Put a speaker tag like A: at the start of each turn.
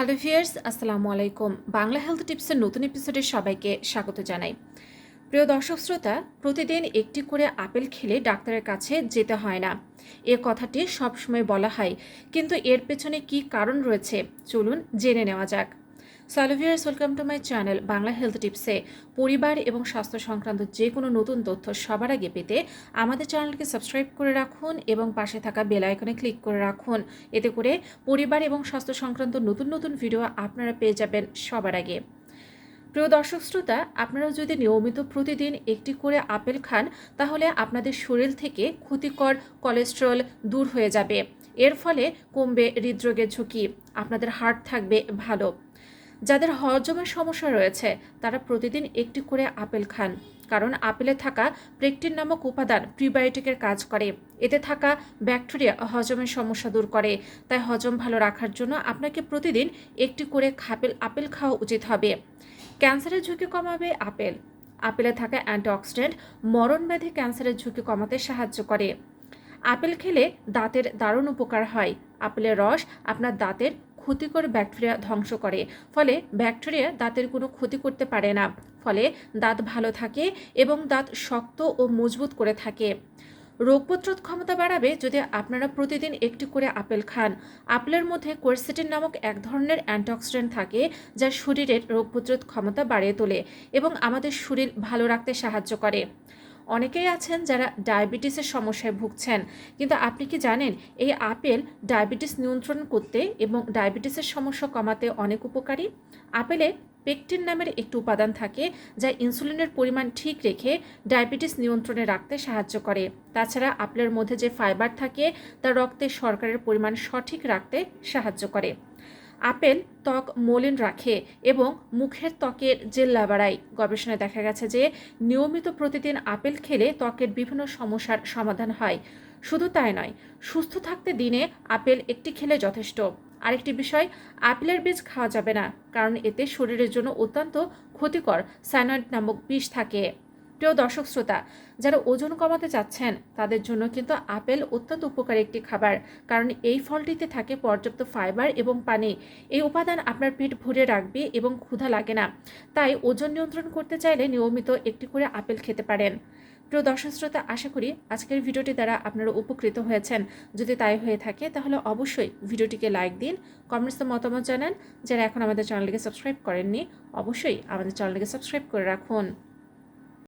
A: Hello fierce আসসালামু আলাইকুম। Bangla health টিপসের নতুন এপিসোডে সবাইকে স্বাগত জানাই। প্রিয় দর্শক শ্রোতা, প্রতিদিন একটি করে আপেল খেলে ডাক্তারের কাছে যেতে হয় না। এ কথাটি সবসময় বলা হয়, কিন্তু এর পেছনে কি কারণ রয়েছে? চলুন জেনে নেওয়া যাক। সালোভিয়ার্স welcome to my channel Bangla health টিপসে পরিবার এবং স্বাস্থ্য সংক্রান্ত যে কোনো নতুন তথ্য সবার আগে পেতে আমাদের চ্যানেলকে সাবস্ক্রাইব করে রাখুন এবং পাশে থাকা বেল আইকনে ক্লিক করে রাখুন। এতে করে পরিবার এবং স্বাস্থ্য সংক্রান্ত নতুন নতুন ভিডিও আপনারা পেয়ে যাবেন সবার আগে। প্রিয় দর্শক শ্রোতা আপনারা যদি নিয়মিত প্রতিদিন একটি করে আপেল খান, তাহলে আপনাদের শরীর থেকে ক্ষতিকর কোলেস্ট্রল দূর হয়ে যাবে। এর ফলে কমবে হৃদরোগের ঝুঁকি, আপনাদের হার্ট থাকবে ভালো। যাদের হজমের সমস্যা রয়েছে, তারা প্রতিদিন একটি করে আপেল খান। কারণ আপেলে থাকা প্রেকটিন নামক উপাদান প্রিবায়োটিকের কাজ করে। এতে থাকা ব্যাকটেরিয়া হজমের সমস্যা দূর করে। তাই হজম ভালো রাখার জন্য আপনাকে প্রতিদিন একটি করে খাপেল আপেল খাওয়া উচিত হবে। ক্যান্সারের ঝুঁকি কমাবে আপেল। আপেলে থাকা অ্যান্টিঅক্সিডেন্ট মরণ ব্যাধি ক্যান্সারের ঝুঁকি কমাতে সাহায্য করে। আপেল খেলে দাঁতের দারুণ উপকার হয়। আপেলের রস আপনার দাঁতের ক্ষতিকর ব্যাকটেরিয়া ধ্বংস করে। ফলে ব্যাকটেরিয়া দাঁতের কোনো ক্ষতি করতে পারে না। ফলে দাঁত ভালো থাকে এবং দাঁত শক্ত ও মজবুত করে থাকে। রোগ প্রতিরোধ ক্ষমতা বাড়াবে যদি আপনারা প্রতিদিন একটি করে আপেল খান। আপেলের মধ্যে কোয়েরসিটিন নামক এক ধরনের অ্যান্টিঅক্সিডেন্ট থাকে যা শরীরের রোগ প্রতিরোধ ক্ষমতা বাড়িয়ে তোলে এবং আমাদের শরীর ভালো রাখতে সাহায্য করে। অনেকেই আছেন যারা ডায়াবেটিসের সমস্যায় ভুগছেন। কিন্তু আপনি কি জানেন, এই আপেল ডায়াবেটিস নিয়ন্ত্রণ করতে এবং ডায়াবেটিসের সমস্যা কমাতে অনেক উপকারী? আপেলে পেকটিন নামের একটি উপাদান থাকে যা ইনসুলিনের পরিমাণ ঠিক রেখে ডায়াবেটিস নিয়ন্ত্রণে রাখতে সাহায্য করে। তাছাড়া আপেলের মধ্যে যে ফাইবার থাকে, তা রক্তে শর্করের পরিমাণ সঠিক রাখতে সাহায্য করে। আপেল, ত্বক মলিন রাখে এবং মুখের ত্বকের জেল্লা বাড়ায় গবেষণায় দেখা গেছে যে নিয়মিত প্রতিদিন আপেল খেলে ত্বকের বিভিন্ন সমস্যার সমাধান হয়। শুধু তাই নয়, সুস্থ থাকতে দিনে আপেল একটি খেলে যথেষ্ট। আরেকটি বিষয়, আপেলের বীজ খাওয়া যাবে না, কারণ এতে শরীরের জন্য অত্যন্ত ক্ষতিকর সাইনয়েড নামক বিষ থাকে। প্রিয় দর্শক শ্রোতা, যারা ওজন কমাতে চাচ্ছেন, তাদের জন্য কিন্তু আপেল অত্যন্ত উপকারী একটি খাবার। কারণ এই ফলটিতে থাকে পর্যাপ্ত ফাইবার এবং পানি। এই উপাদান আপনার পেট ভরে রাখবে এবং ক্ষুধা লাগে না। তাই ওজন নিয়ন্ত্রণ করতে চাইলে নিয়মিত একটি করে আপেল খেতে পারেন। প্রিয় দর্শক শ্রোতা, আশা করি আজকের ভিডিওটি দ্বারা আপনারা উপকৃত হয়েছেন। যদি তাই হয়ে থাকে, তাহলে অবশ্যই ভিডিওটিকে লাইক দিন কমেন্টসে মতামত জানান। যারা এখন আমাদের চ্যানেলটিকে সাবস্ক্রাইব করেননি, অবশ্যই আমাদের চ্যানেলটিকে সাবস্ক্রাইব করে রাখুন।